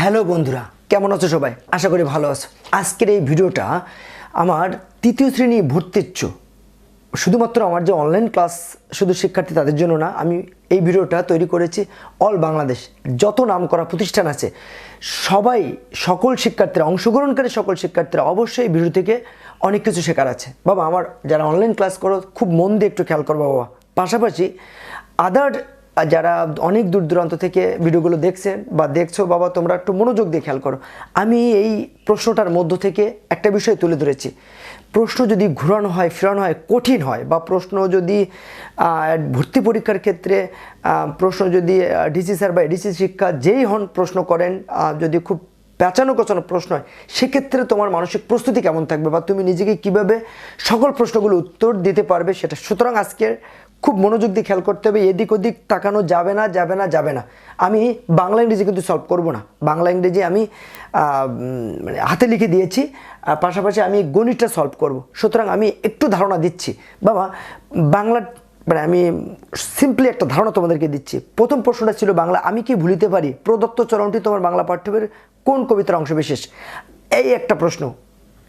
Hello বন্ধুরা, কেমন আছো সবাই? আশা করি ভালো আছো। আজকের এই ভিডিওটা আমার তৃতীয় শ্রেণি ভর্তিচ্ছ শুধুমাত্র আমার যে অনলাইন ক্লাস শুধু শিক্ষার্থী তাদের জন্য না, আমি এই ভিডিওটা তৈরি করেছি অল বাংলাদেশ। যত নাম করা প্রতিষ্ঠান আছে, সবাই, সকল শিক্ষার্থীরা, অংশগ্রহণকারী সকল শিক্ষার্থীরা অবশ্যই এই ভিডিও থেকে অনেক কিছু শেখার আছে। বাবা, আমার যারা অনলাইন ক্লাস করো, খুব মন দিয়ে একটু খেয়াল করো বাবা। পাশাপাশি আদার যারা অনেক দূর দূরান্ত থেকে ভিডিওগুলো দেখছেন বা দেখছ, বাবা, তোমরা একটু মনোযোগ দিয়ে খেয়াল করো। আমি এই প্রশ্নটার মধ্য থেকে একটা বিষয় তুলে ধরেছি। প্রশ্ন যদি ঘুরানো হয়, ফেরানো হয়, কঠিন হয় বা প্রশ্ন যদি ভর্তি পরীক্ষার ক্ষেত্রে প্রশ্ন যদি ডিসি স্যার বা ডিসি শিক্ষা যেই হন প্রশ্ন করেন যদি খুব পেঁচানো কোচানো প্রশ্ন হয়, সেক্ষেত্রে তোমার মানসিক প্রস্তুতি কেমন থাকবে বা তুমি নিজেকে কীভাবে সকল প্রশ্নগুলো উত্তর দিতে পারবে সেটা? সুতরাং আজকের খুব মনোযোগ দিয়ে খেয়াল করতে হবে, এদিক ওদিক তাকানো যাবে না যাবে না যাবে না। আমি বাংলা ইংরেজি কিন্তু সলভ করব না। বাংলা ইংরেজি আমি মানে হাতে লিখে দিয়েছি পাশাপাশি আমি গণিতটা সলভ করব। সুতরাং আমি একটু ধারণা দিচ্ছি। বাবা, বাংলা মানে আমি সিম্পলি একটা ধারণা তোমাদেরকে দিচ্ছি। প্রথম প্রশ্নটা ছিল বাংলা, আমি কি ভুলিতে পারি? প্রদত্ত চরণটি তোমার বাংলা পাঠ্যবের কোন কবিতার অংশবিশেষ? এই একটা প্রশ্ন।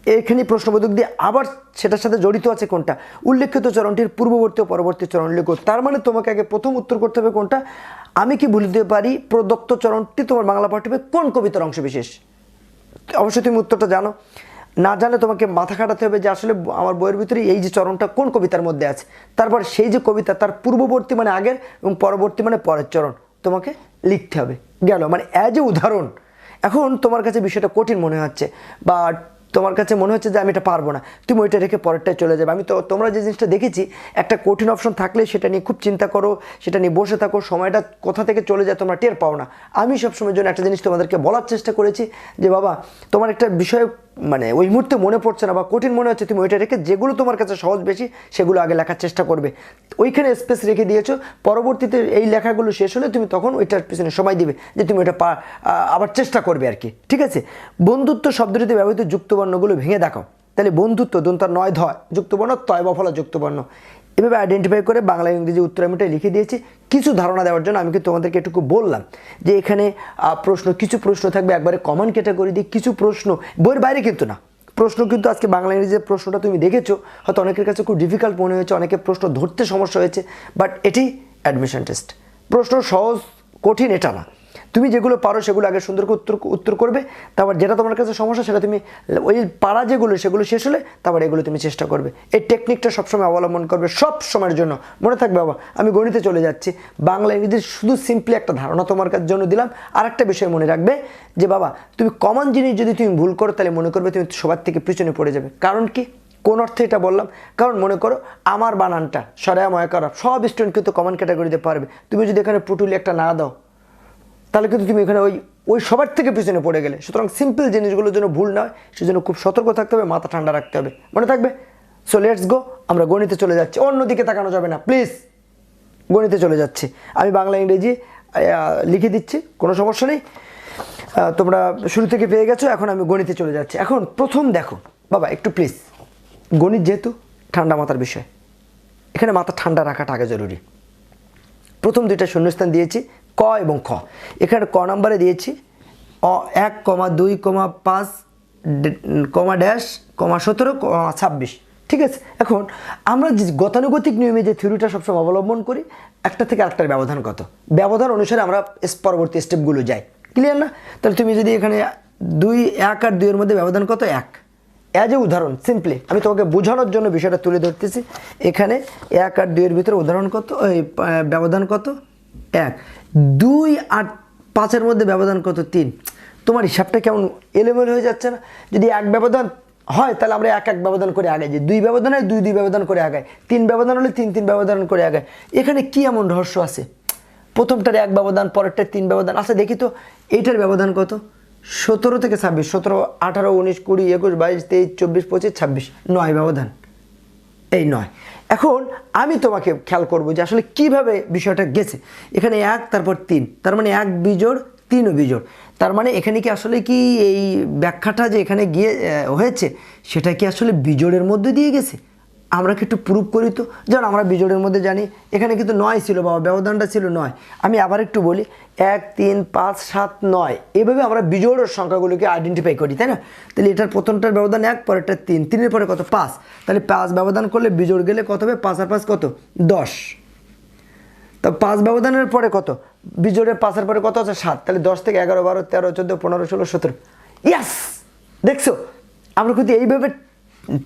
এখানে প্রশ্নবোধক দিয়ে আবার সেটার সাথে জড়িত আছে কোনটা? উল্লেখিত চরণটির পূর্ববর্তী ও পরবর্তী চরণ লেখো তার মানে তোমাকে আগে প্রথম উত্তর করতে হবে কোনটা? আমি কি ভুলিতে পারি? প্রদত্ত চরণটি তোমার বাংলা পাঠ্যবের কোন কবিতার অংশ বিশেষ? অবশ্যই তুমি উত্তরটা জানো। না জানলে তোমাকে মাথা খাটাতে হবে যে আসলে আমার বইয়ের ভিতরে এই যে চরণটা কোন কবিতার মধ্যে আছে। তারপর সেই যে কবিতা তার পূর্ববর্তী মানে আগের এবং পরবর্তী মানে পরের চরণ তোমাকে লিখতে হবে। গেল। মানে অ্যাজ এ উদাহরণ। এখন তোমার কাছে বিষয়টা কঠিন মনে হচ্ছে। বা তোমার কাছে মনে হচ্ছে যে আমি এটা পারব না। তুমি ওইটা রেখে পরেরটায় চলে যাবে। আমি তো, তোমরা যে জিনিসটা দেখেছি, একটা কঠিন অপশন থাকলে সেটা নিয়ে খুব চিন্তা করো, সেটা নিয়ে বসে থাকো, সময়টা কোথা থেকে চলে যায় তোমরা টের পাও না। আমি সবসময়ের জন্য একটা জিনিস তোমাদেরকে বলার চেষ্টা করেছি যে, বাবা, তোমার একটা বিষয় মানে ওই মুহূর্তে মনে পড়ছে না বা কঠিন মনে হচ্ছে, তুমি ওইটা রেখে যেগুলো তোমার কাছে সহজ বেশি, সেগুলো আগে লেখার চেষ্টা করবে। ওইখানে স্পেস রেখে দিয়েছ, পরবর্তীতে এই লেখাগুলো শেষ হলে তুমি তখন ওইটার পিছনে সময় দিবে যে তুমি ওটা পা আবার চেষ্টা করবে আর কি। ঠিক আছে? বন্ধুত্ব শব্দটিতে ব্যবহৃত যুক্তবর্ণগুলো ভেঙে দেখাও। তাহলে বন্ধুত্ব দন্তার নয় ধয় যুক্তবর্ণ তয় বা ফলা যুক্তবর্ণ এভাবে আইডেন্টিফাই করে বাংলা, ইংরেজি উত্তর আমি লিখে দিয়েছি। কিছু ধারণা দেওয়ার জন্য আমি কি তোমাদেরকে এটুকু বললাম যে এখানে প্রশ্ন, কিছু প্রশ্ন থাকবে একবারে কমন ক্যাটাগরি দিয়ে, কিছু প্রশ্ন বইয়ের বাইরে কিন্তু না। প্রশ্ন কিন্তু আজকে বাংলা, ইংরেজি যে প্রশ্নটা তুমি দেখেছ, হয়তো অনেকের কাছে খুব ডিফিকাল্ট মনে হয়েছে, অনেকে প্রশ্ন ধরতে সমস্যা হয়েছে বাট এটি অ্যাডমিশন টেস্ট প্রশ্ন সহজ, কঠিন, এটা না। তুমি যেগুলো পারো সেগুলো আগে সুন্দর করে উত্তর উত্তর করবে, তারপর যেটা তোমার কাছে সমস্যা সেটা তুমি ওই পারা যেগুলো, সেগুলো শেষ হলে তারপর এগুলো তুমি চেষ্টা করবে। এই টেকনিকটা সবসময় অবলম্বন করবে সব সময়ের জন্য। মনে থাকবে বাবা, আমি গণিতে চলে যাচ্ছি। বাংলা ইংরেজি শুধু সিম্পলি একটা ধারণা তোমার কাছে জন্য দিলাম। আর একটা বিষয় মনে রাখবে যে বাবা, তুমি কমন জিনিস যদি তুমি ভুল করো, তাহলে মনে করবে তুমি সবার থেকে পিছনে পড়ে যাবে। কারণ কি? কোন অর্থে এটা বললাম? কারণ মনে করো, আমার বানানটা, সরায়া ময় করা সব স্টুডেন্ট কিন্তু কমন ক্যাটাগরিতে পারবে। তুমি যদি এখানে পুটুলি একটা না দাও তাহলে কিন্তু তুমি এখানে ওই ওই সবার থেকে পিছনে পড়ে গেলে। সুতরাং সিম্পল জিনিসগুলোর জন্য ভুল নয়, সেজন্য খুব সতর্ক থাকতে হবে, মাথা ঠান্ডা রাখতে হবে। মনে থাকবে? সো লেটস গো আমরা গণিতে চলে যাচ্ছি। অন্যদিকে তাকানো যাবে না প্লিজ গণিতে চলে যাচ্ছি। আমি বাংলা, ইংরেজি লিখে দিচ্ছি, কোনো সমস্যা নেই। তোমরা শুরু থেকে পেয়ে গেছো, এখন আমি গণিতে চলে যাচ্ছি। এখন প্রথম দেখো, বাবা, একটু প্লিজ গণিত যেহেতু ঠান্ডা মাথার বিষয়, এখানে মাথা ঠান্ডা রাখাটা আগে জরুরি। প্রথম দুইটা শূন্যস্থান দিয়েছি ক এবং খ। এখানে ক নাম্বারে দিয়েছি। অ, এক, কমা দুই, কমা পাঁচ কমা ড্যাশ, কমা সতেরো, কমা ছাব্বিশ। ঠিক আছে? এখন আমরা যে গতানুগতিক নিয়মে যে থিওরিটা সবসময় অবলম্বন করি, একটা থেকে আরেকটার ব্যবধান কত? ব্যবধান অনুসারে আমরা পরবর্তী স্টেপগুলো যাই। ক্লিয়ার না? তাহলে তুমি যদি এখানে দুই, এক আর দুইয়ের মধ্যে ব্যবধান কত? এক। অ্যাজ এ উদাহরণ, সিম্পলি। আমি তোমাকে বোঝানোর জন্য বিষয়টা তুলে ধরতেছি। এখানে এক আর দুইয়ের ভিতরে উদাহরণ কত? ব্যবধান কত? এক। দুই আর পাঁচের মধ্যে ব্যবধান কত? তিন। তোমার হিসাবটা কেমন এলোমেলো হয়ে যাচ্ছে না? যদি এক ব্যবধান হয়, তাহলে আমরা এক এক ব্যবধান করে আগাই। যে দুই ব্যবধান হয়, দুই দুই ব্যবধান করে আগাই। তিন ব্যবধান হলে তিন তিন ব্যবধান করে আগাই। এখানে কি এমন রহস্য আছে? প্রথমটার এক ব্যবধান, পরেরটার তিন ব্যবধান। আচ্ছা দেখি তো, এইটার ব্যবধান কত? সতেরো থেকে ছাব্বিশ। সতেরো, আঠারো, উনিশ, কুড়ি, একুশ, বাইশ, তেইশ, চব্বিশ, পঁচিশ, ছাব্বিশ। নয় ব্যবধান। এই নয়। এখন আমি তোমাকে খেয়াল করব যে আসলে কীভাবে বিষয়টা গেছে। এখানে এক, তারপর তিন। তার মানে এক বিজোড়, তিন বিজোড়। তার মানে এখানে কি আসলে কি এই ব্যাখ্যাটা যে এখানে গিয়ে হয়েছে, সেটা কি আসলে বিজোড়ের মধ্যে দিয়ে গেছে? আমরা কি একটু প্রুভ করি তো? যেমন আমরা বিজোড়ের মধ্যে জানি, এখানে কিন্তু নয় ছিল বাবা, ব্যবধানটা ছিল নয়। আমি আবার একটু বলি, এক, তিন, পাঁচ, সাত, নয়, এভাবে আমরা বিজোড়ের সংখ্যাগুলোকে আইডেন্টিফাই করি, তাই না? তাহলে এটার প্রথমটার ব্যবধান এক, পরেরটা তিন, তিনের পরে কত? পাঁচ। তাহলে পাঁচ ব্যবধান করলে বিজোড় গেলে কত হবে? পাঁচ আর পাঁচ কত? দশ। তা পাঁচ ব্যবধানের পরে কত? বিজোড়ের পাঁচের পরে কত আছে? সাত। তাহলে দশ থেকে এগারো, বারো, তেরো, চোদ্দ, পনেরো, ষোলো, সতেরো। ইয়াস দেখছ? আমরা কিন্তু এইভাবে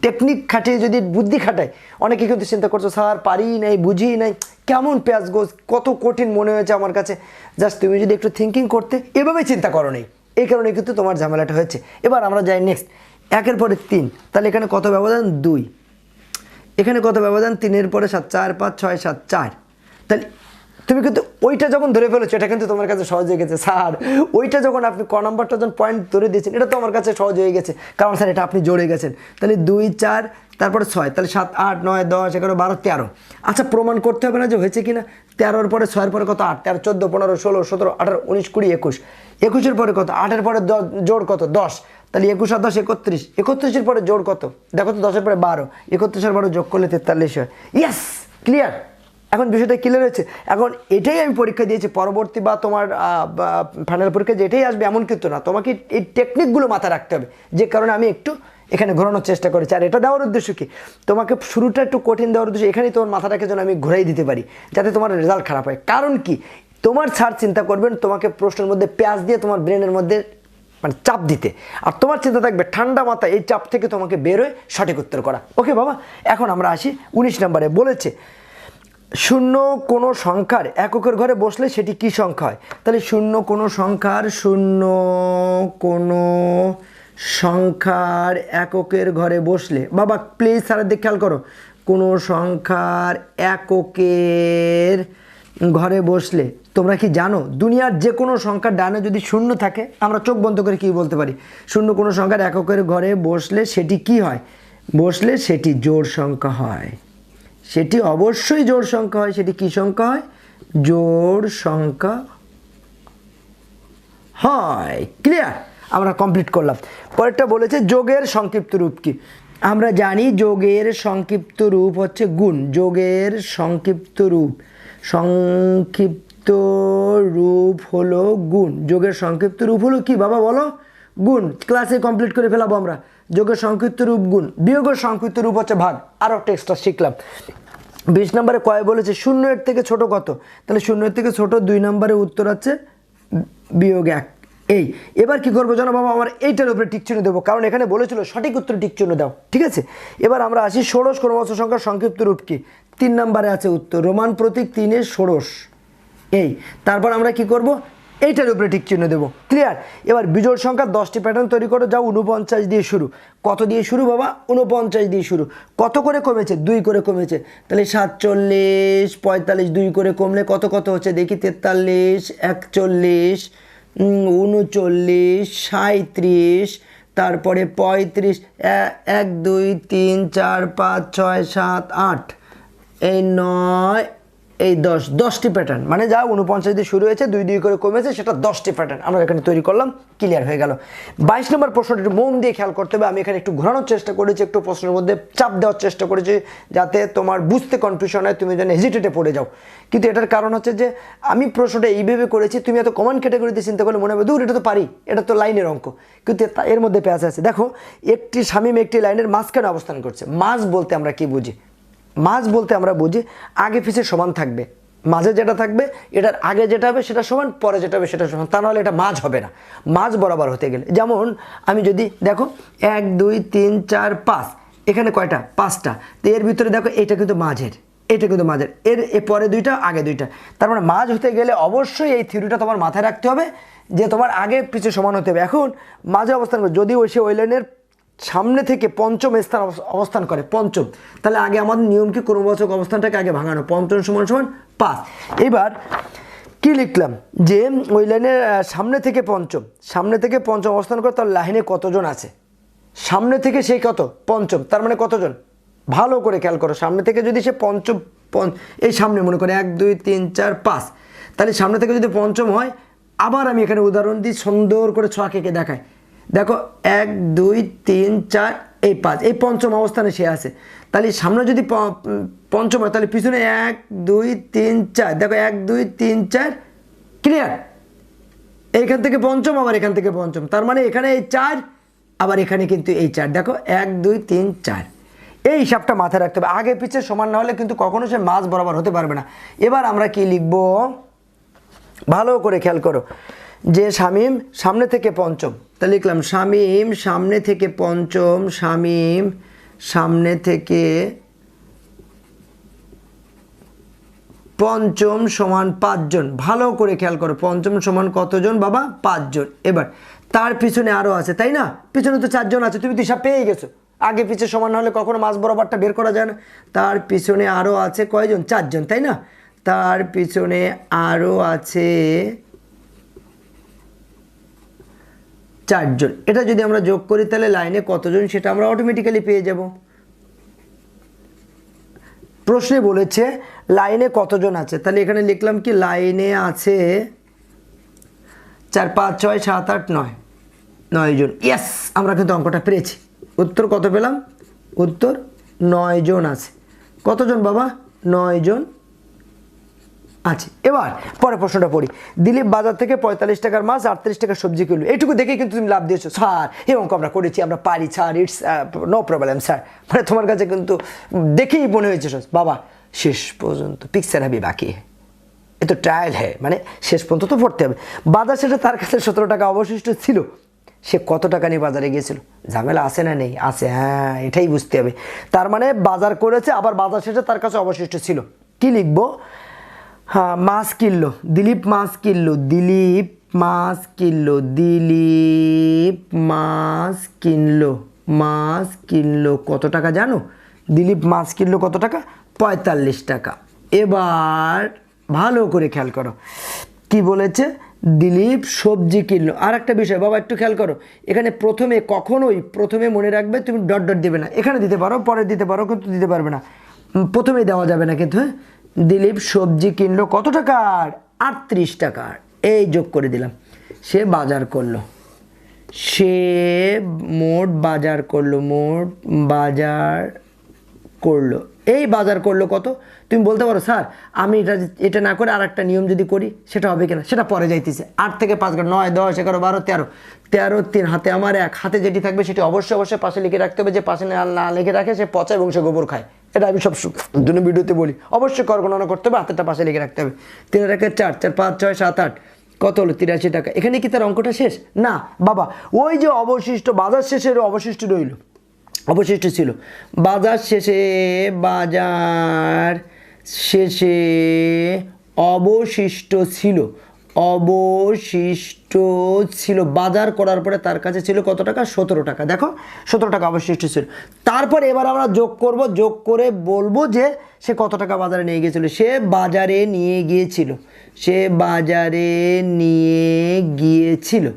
টেকনিক খাটিয়ে যদি বুদ্ধি খাটায়, অনেকে কিন্তু চিন্তা করছ, স্যার, পারি নাই, বুঝি নাই, কেমন পেঁয়াজ গোছ, কত কঠিন মনে হয়েছে আমার কাছে। জাস্ট তুমি যদি একটু থিঙ্কিং করতে, এভাবে চিন্তা করো নেই এই কারণে কিন্তু তোমার ঝামেলাটা হয়েছে। এবার আমরা যাই নেক্সট একের পরে তিন। তাহলে এখানে কত ব্যবধান? দুই। এখানে কত ব্যবধান? তিনের পরে সাত, চার, পাঁচ, ছয়, সাত, চার। তাহলে তুমি কিন্তু ওইটা যখন ধরে ফেলেছো, এটা কিন্তু তোমার কাছে সহজ হয়ে গেছে। স্যার, ওইটা যখন আপনি ক নাম্বারটা যখন পয়েন্ট ধরে দিয়েছেন, এটা তো আমার কাছে সহজ হয়ে গেছে। কারণ স্যার, এটা আপনি জড়ে গেছেন। তাহলে দুই, চার, তারপরে ছয়, তাহলে সাত, আট, নয়, দশ, এগারো, বারো, তেরো। আচ্ছা প্রমাণ করতে হবে না যে হয়েছে কি না তেরোর পরে ছয়ের পরে কত? আট, তেরো, চোদ্দ, পনেরো, ষোলো, সতেরো, আঠারো, উনিশ, কুড়ি, একুশ। একুশের পরে কত? আটের পরে জোড় কত? দশ। তাহলে একুশ আর দশ, একত্রিশ। একত্রিশের পরে জোর কত? দেখো তো, দশের পরে বারো। একত্রিশের পরে যোগ করলে তেতাল্লিশ হয়। ইয়াস ক্লিয়ার এখন বিষয়টা ক্লিয়ার হয়েছে। এখন এটাই আমি পরীক্ষা দিয়েছি, পরবর্তী বা তোমার ফাইনাল পরীক্ষা যে এটাই আসবে এমন কিন্তু না। তোমাকে এই টেকনিকগুলো মাথায় রাখতে হবে, যে কারণে আমি একটু এখানে ঘোরানোর চেষ্টা করেছি। আর এটা দেওয়ার উদ্দেশ্য কি? তোমাকে শুরুটা একটু কঠিন দেওয়ার উদ্দেশ্য, এখানেই তোমার মাথাটাকে যেন আমি ঘুরাই দিতে পারি, যাতে তোমার রেজাল্ট খারাপ হয়। কারণ কি? তোমার স্যার চিন্তা করবেন, তোমাকে প্রশ্নের মধ্যে পেঁয়াজ দিয়ে তোমার ব্রেনের মধ্যে মানে চাপ দিতে। আর তোমার চিন্তা থাকবে, ঠান্ডা মাথা এই চাপ থেকে তোমাকে বেরোয় সঠিক উত্তর করা। ওকে বাবা? এখন আমরা আসি উনিশ নম্বরে। বলেছে শূন্য কোনো সংখ্যার এককের ঘরে বসলে সেটি কি সংখ্যা হয়? তাহলে শূন্য কোনো সংখ্যার শূন্য কোনো সংখ্যার এককের ঘরে বসলে, বাবা প্লিজ স্যারের দিকে খেয়াল করো, কোনো সংখ্যার এককের ঘরে বসলে, তোমরা কি জানো? দুনিয়ার যে কোনো সংখ্যার ডানে যদি শূন্য থাকে, আমরা চোখ বন্ধ করে কি বলতে পারি? শূন্য কোনো সংখ্যার এককের ঘরে বসলে সেটি কি হয়? বসলে সেটি জোর সংখ্যা হয়। সেটি অবশ্যই জোড় সংখ্যা হয়, সেটি কি সংখ্যা হয়? জোড় সংখ্যা হয়। ক্লিয়ার আমরা কমপ্লিট করলাম। পরেরটা বলেছে যোগের সংক্ষিপ্ত রূপ কি? আমরা জানি যোগের সংক্ষিপ্ত রূপ হচ্ছে গুণ। যোগের সংক্ষিপ্ত রূপ। সংক্ষিপ্ত রূপ হলো গুণ। যোগের সংক্ষিপ্ত রূপ হলো কি বাবা বলো? গুণ। ক্লাসে কমপ্লিট করে ফেলাবো আমরা। যোগের সংক্ষিপ্ত রূপ, গুণ। বিয়োগের সংক্ষিপ্ত রূপ হচ্ছে ভাগ। আরও একটা এক্সট্রা শিখলাম। বিশ নম্বরে কয় বলেছে? শূন্য এর থেকে ছোট কত? তাহলে শূন্য এর থেকে ছোট দুই নম্বরে উত্তর আছে বিয়োগ এক। এই, এবার কি করব জানো বাবা? আমার এইটার উপরে টিকচিহ্ন দেবো। কারণ এখানে বলেছিল সঠিক উত্তর টিকচিহ্ন দাও। ঠিক আছে? এবার আমরা আসি ষোড়শ ক্রমশ সংখ্যার সংক্ষিপ্ত রূপ কি? তিন নম্বরে আছে উত্তর, রোমান প্রতীক তিনের ষোড়শ। এই, তারপর আমরা কি করব? এইটার উপরে ঠিক চিহ্ন দেবো। ক্লিয়ার এবার বিজোড় সংখ্যা দশটি প্যাটার্ন তৈরি করো, যাও উনপঞ্চাশ দিয়ে শুরু। কত দিয়ে শুরু বাবা? উনপঞ্চাশ দিয়ে শুরু। কত করে কমেছে? দুই করে কমেছে। তাহলে সাতচল্লিশ, পঁয়তাল্লিশ, দুই করে কমলে কত কত হচ্ছে? দেখি, তেতাল্লিশ, একচল্লিশ উনচল্লিশ সাঁত্রিশ তারপরে পঁয়ত্রিশ এক, দুই, তিন, চার, পাঁচ, ছয়, সাত, আট। এই নয় এই দশ, দশটি প্যাটার্ন মানে যা উনপঞ্চাশ দিয়ে শুরু হয়েছে, দুই দুই করে কমেছে, সেটা দশটি প্যাটার্ন আমরা এখানে তৈরি করলাম ক্লিয়ার হয়ে গেল। বাইশ নম্বর প্রশ্নটা একটু মন দিয়ে খেয়াল করতে হবে, আমি এখানে একটু ঘোরানোর চেষ্টা করেছি, একটু প্রশ্নের মধ্যে চাপ দেওয়ার চেষ্টা করেছি, যাতে তোমার বুঝতে কনফিউশন হয়, তুমি যেন হেজিটেটে পড়ে যাও। কিন্তু এটার কারণ হচ্ছে যে, আমি প্রশ্নটা এইভাবে করেছি, তুমি এত কমন ক্যাটাগরিতে চিন্তা করলে মনে হবে, দূর, এটা তো পারি, এটা তো লাইনের অঙ্ক। কিন্তু এর মধ্যে পেঁয়াজ আছে। দেখো, একটি স্বামীম একটি লাইনের মাঝখানে অবস্থান করছে। মাঝ বলতে আমরা কি বুঝি? মাঝ বলতে আমরা বুঝি আগে পিছে সমান থাকবে। মাঝে যেটা থাকবে, এটার আগে যেটা হবে সেটা সমান, পরে যেটা হবে সেটা সমান। তা নাহলে এটা মাঝ হবে না। মাঝ বরাবর হতে গেলে। যেমন আমি যদি দেখো, এক, দুই, তিন, চার, পাঁচ, এখানে কয়টা? পাঁচটা। তো এর ভিতরে দেখো, এটা কিন্তু মাঝের। এটা কিন্তু মাঝের। এর এ পরে দুইটা, আগে দুইটা। তার মানে মাঝ হতে গেলে অবশ্যই এই থিওরিটা তোমার মাথায় রাখতে হবে যে তোমার আগে পিছে সমান হতে হবে। এখন মাঝে অবস্থান করবে যদি ওই সে ওই লাইনের সামনে থেকে পঞ্চম স্থান অবস- অবস্থান করে, পঞ্চম। তাহলে আগে আমাদের নিয়ম কি? ক্রমবাচক অবস্থানটাকে আগে ভাঙানো। পঞ্চম সমান সমান পাঁচ। এবার কি লিখলাম? যে ওই লাইনের সামনে থেকে পঞ্চম। সামনে থেকে পঞ্চম অবস্থান করে তার লাইনে কতজন আছে? সামনে থেকে সে কত? পঞ্চম। তার মানে কতজন? ভালো করে খেয়াল করো। সামনে থেকে যদি সে পঞ্চম পঞ্চ- এই সামনে মনে করে এক, দুই, তিন, চার, পাঁচ। তাহলে সামনে থেকে যদি পঞ্চম হয়, আবার আমি এখানে উদাহরণ দিই, সুন্দর করে ছক এঁকে দেখাই দেখো, এক, দুই, তিন, চার, এই পাঁচ, এই পঞ্চম অবস্থানে সে আছে। তাহলে সামনে যদি পঞ্চম হয়, তাহলে পিছনে এক, দুই, তিন, চার, দেখো, এক, দুই, তিন, চার ক্লিয়ার এইখান থেকে পঞ্চম, আবার এখান থেকে পঞ্চম। তার মানে এখানে এই চার, আবার এখানে কিন্তু এই চার। দেখো, এক, দুই, তিন, চার। এই হিসাবটা মাথায় রাখতে হবে। আগে পিছে সমান না হলে কিন্তু কখনো সে মাছ বরাবর হতে পারবে না। এবার আমরা কি লিখব? ভালো করে খেয়াল করো। যে শামিম সামনে থেকে পঞ্চম। তা লিখলাম, শামীম সামনে থেকে পঞ্চম, শামিম সামনে থেকে পঞ্চম সমান পাঁচজন। ভালো করে খেয়াল করো, পঞ্চম সমান কতজন বাবা? পাঁচজন। এবার, তার পিছনে আরও আছে, তাই না? পিছনে তো চারজন আছে, তুমি হিসাব পেয়ে গেছো। আগে পিছে সমান হলে কখনো মাছ বরাবরটা বের করা যায় না। তার পিছনে আরও আছে কয়জন? চারজন, তাই না? তার পিছনে আরও আছে চারজন। এটা যদি আমরা যোগ করি, তাহলে লাইনে কতজন, সেটা আমরা অটোমেটিক্যালি পেয়ে যাব। প্রশ্নে বলেছে লাইনে কতজন আছে? তাহলে এখানে লিখলাম কি লাইনে আছে চার, পাঁচ, ছয়, সাত, আট, নয়। নয় জন ইয়েস আমরা কিন্তু অঙ্কটা পেরেছি। উত্তর কত পেলাম? উত্তর নয় জন আছে। কতজন বাবা? নয় আছে। এবার পরে প্রশ্নটা পড়ি। দিলীপ বাজার থেকে পঁয়তাল্লিশ টাকার মাছ, আটত্রিশ টাকার সবজি কিনলো। এটুকু দেখে কিন্তু তুমি লাভ দিয়েছ। স্যার, এই অঙ্ক আমরা করেছি, আমরা পারি, sir it's no problem sir. মানে তোমার কাছে কিন্তু দেখেই মনে হয়েছে। বাবা, শেষ পর্যন্ত পিকচার হবে বাকি। এ তো ট্রায়াল হ্যাঁ মানে শেষ পর্যন্ত তো পড়তে হবে। বাজার শেষে তার কাছে সতেরো টাকা অবশিষ্ট ছিল। সে কত টাকা নিয়ে বাজারে গিয়েছিল? ঝামেলা আছে না নেই? আছে হ্যাঁ এটাই বুঝতে হবে। তার মানে বাজার করেছে, আবার বাজার শেষে তার কাছে অবশিষ্ট ছিল। কি লিখব? হ্যাঁ মাছ কিনলো দিলীপ মাছ কিনলো দিলীপ মাছ কিনলো দিলীপ মাছ কিনলো মাছ কিনলো কত টাকা জানো? দিলীপ মাছ কিনলো কত টাকা? পঁয়তাল্লিশ টাকা। এবার ভালো করে খেয়াল করো। কি বলেছে? দিলীপ সবজি কিনলো আর একটা বিষয়, বাবা একটু খেয়াল করো। এখানে প্রথমে কখনোই, প্রথমে মনে রাখবে তুমি ডট ডট দেবে না। এখানে দিতে পারো, পরে দিতে পারো, কিন্তু দিতে পারবে না। প্রথমেই দেওয়া যাবে না কিন্তু হ্যাঁ? দিলীপ সবজি কিনলো, কত টাকার? আটত্রিশ টাকার। এই যোগ করে দিলাম। সে বাজার করল। সে মোট বাজার করল, মোট বাজার করল। এই বাজার করল কত? তুমি বলতে পারো, স্যার, আমি এটা এটা না করে আর একটা নিয়ম যদি করি, সেটা হবে কিনা? সেটা পরে যাইতেছে। আট থেকে পাঁচ ঘণ্টা, নয়, দশ, এগারো, বারো, তেরো। তেরো, তিন হাতে আমার এক। হাতে যেটি থাকবে সেটি অবশ্যই অবশ্যই পাশে লিখে রাখতে হবে। যে পাশে না লিখে রাখে, সে পচা এবং সে গোবর খায়। এটা আমি সব জন্য ভিডিওতে বলি। অবশ্যই কর গণনা করতে হবে, হাতেরটা পাশে লিখে রাখতে হবে। তিন রেখে চার চার পাঁচ, ছয়, সাত, আট। কত হলো? তিরাশি টাকা। এখানে কি তার অঙ্কটা শেষ? না, বাবা, ওই যে অবশিষ্ট বাজার শেষের অবশিষ্ট রইল। অবশিষ্ট ছিল। বাজার শেষে বাজার শেষে অবশিষ্ট ছিল। অবশিষ্ট ছিল। বাজার করার পরে তার কাছে ছিল কত টাকা? সতেরো টাকা। দেখো, সতেরো টাকা অবশিষ্ট ছিল। তারপরে এবার আমরা যোগ করব। যোগ করে বলব যে সে কত টাকা বাজারে নিয়ে গিয়েছিল? সে বাজারে নিয়ে গিয়েছিল। সে বাজারে নিয়ে গিয়েছিল।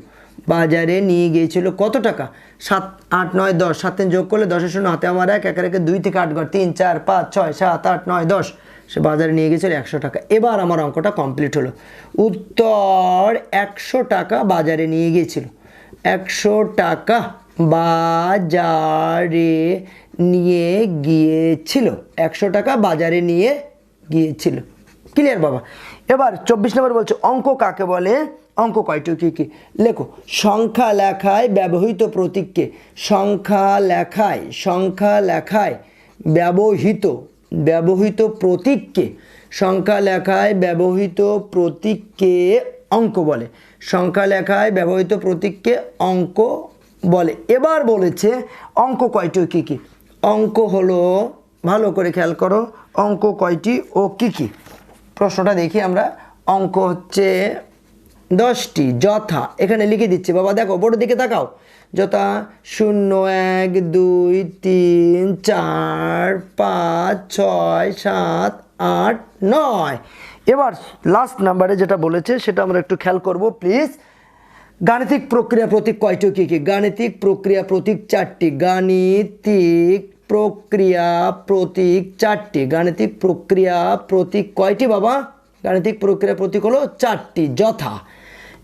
বাজারে নিয়ে গিয়েছিল কত টাকা? সাত, আট, নয়, দশ। সাত যোগ করলে দশের শূন্য। হাতে আমার এক একে রেখে দুই থেকে আট ঘর। তিন, চার, পাঁচ, ছয়, সাত, আট, নয়, দশ। সে বাজারে নিয়ে গিয়েছিল একশো টাকা। এবার আমার অঙ্কটা কমপ্লিট হলো। উত্তর, একশো টাকা বাজারে নিয়ে গিয়েছিল। একশো টাকা বাজারে নিয়ে গিয়েছিল। একশো টাকা বাজারে নিয়ে গিয়েছিল। ক্লিয়ার বাবা? এবার চব্বিশ নম্বর বলছে, অঙ্ক কাকে বলে? অঙ্ক কয়টি কী কী? লেখো, সংখ্যা লেখায় ব্যবহৃত প্রতীককে, সংখ্যা লেখায় সংখ্যা লেখায় ব্যবহৃত ব্যবহৃত প্রতীককে, সংখ্যা লেখায় ব্যবহৃত প্রতীককে অঙ্ক বলে। সংখ্যা লেখায় ব্যবহৃত প্রতীককে অঙ্ক বলে। এবার বলেছে অঙ্ক কয়টি কী কী? অঙ্ক হলো, ভালো করে খেয়াল করো, অঙ্ক কয়টি ও কী কী? প্রশ্নটা দেখি আমরা। অঙ্ক হচ্ছে দশটি, যথা। এখানে লিখে দিচ্ছি। বাবা, দেখো, বোর্ডের দিকে তাকাও। যথা শূন্য, এক, দুই, তিন, চার, পাঁচ, ছয়, সাত, আট, নয়। এবার লাস্ট নাম্বারে যেটা বলেছে, সেটা আমরা একটু খেয়াল করব প্লিজ গাণিতিক প্রক্রিয়া প্রতীক কয়টি কী কী? গাণিতিক প্রক্রিয়া প্রতীক চারটি, গাণিতিক প্রক্রিয়া প্রতীক চারটি। গাণিতিক প্রক্রিয়া প্রতীক কয়টি বাবা? গাণিতিক প্রক্রিয়া প্রতীক হলো চারটি, যথা।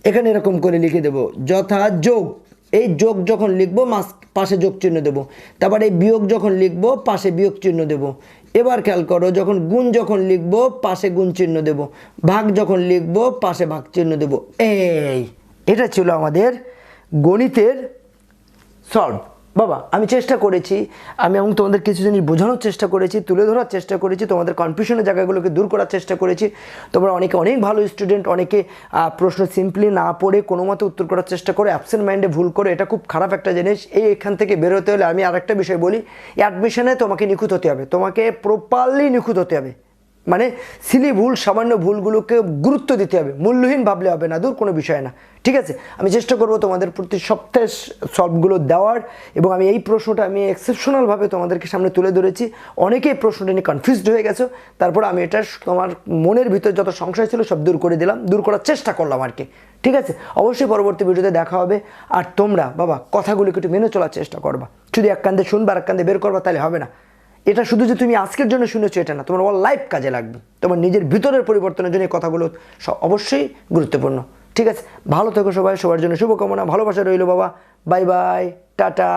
এখানে এরকম করে লিখে দেব, যথা যোগ। এই যোগ যখন লিখব, মাস পাশে যোগ চিহ্ন দেবো। তারপর এই বিয়োগ যখন লিখব, পাশে বিয়োগ চিহ্ন দেবো। এবার খেয়াল করো, যখন গুণ যখন লিখব, পাশে গুণ চিহ্ন দেব। ভাগ যখন লিখব, পাশে ভাগ চিহ্ন দেব। এই, এটা ছিল আমাদের গণিতের সলভ বাবা, আমি চেষ্টা করেছি, আমি এবং তোমাদের কিছু জিনিস বোঝানোর চেষ্টা করেছি, তুলে ধরার চেষ্টা করেছি, তোমাদের কনফিউশনের জায়গাগুলোকে দূর করার চেষ্টা করেছি। তোমরা অনেকে অনেক ভালো স্টুডেন্ট অনেকে প্রশ্ন সিম্পলি না পড়ে কোনো মতে উত্তর করার চেষ্টা করে অ্যাবসেন্ট মাইন্ডে ভুল করে, এটা খুব খারাপ একটা জিনিস। এই এখান থেকে বেরোতে হলে আমি আরেকটা বিষয় বলি অ্যাডমিশনে তোমাকে নিখুঁত হতে হবে, তোমাকে প্রপারলি নিখুঁত হতে হবে। মানে সিলি ভুল, সামান্য ভুলগুলোকে গুরুত্ব দিতে হবে। মূল্যহীন ভাবলে হবে না, দূর কোনো বিষয় না। ঠিক আছে? আমি চেষ্টা করব তোমাদের প্রতি সপ্তাহে সলভগুলো দেওয়ার এবং আমি এই প্রশ্নটা আমি এক্সেপশনালভাবে তোমাদেরকে সামনে তুলে ধরেছি। অনেকেই প্রশ্নটা নিয়ে কনফিউজড হয়ে গেছো। তারপর আমি এটা তোমার মনের ভিতরে যত সংশয় ছিল সব দূর করে দিলাম, দূর করার চেষ্টা করলাম আর কি। ঠিক আছে? অবশ্যই পরবর্তী ভিডিওতে দেখা হবে। আর তোমরা, বাবা, কথাগুলোকে একটু মেনে চলার চেষ্টা করবা। যদি এক কান্দে শুনবা আর এক কান্দে বের করবা, তাহলে হবে না। এটা শুধু যে তুমি আজকের জন্য শুনেছো এটা না, তোমার ওয়াল লাইফ কাজে লাগবে। তোমার নিজের ভিতরের পরিবর্তনের জন্য এই কথাগুলো অবশ্যই গুরুত্বপূর্ণ। ঠিক আছে? ভালো থেকো সবাই, সবার জন্য শুভকামনা, ভালোবাসা রইল বাবা। Bye bye, tata.